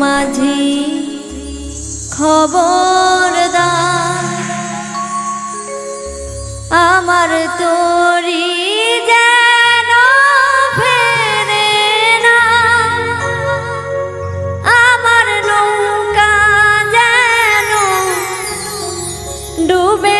মাঝি খবরদার। আমার তোরি যেন না। আমার নৌকা যেন ডুবে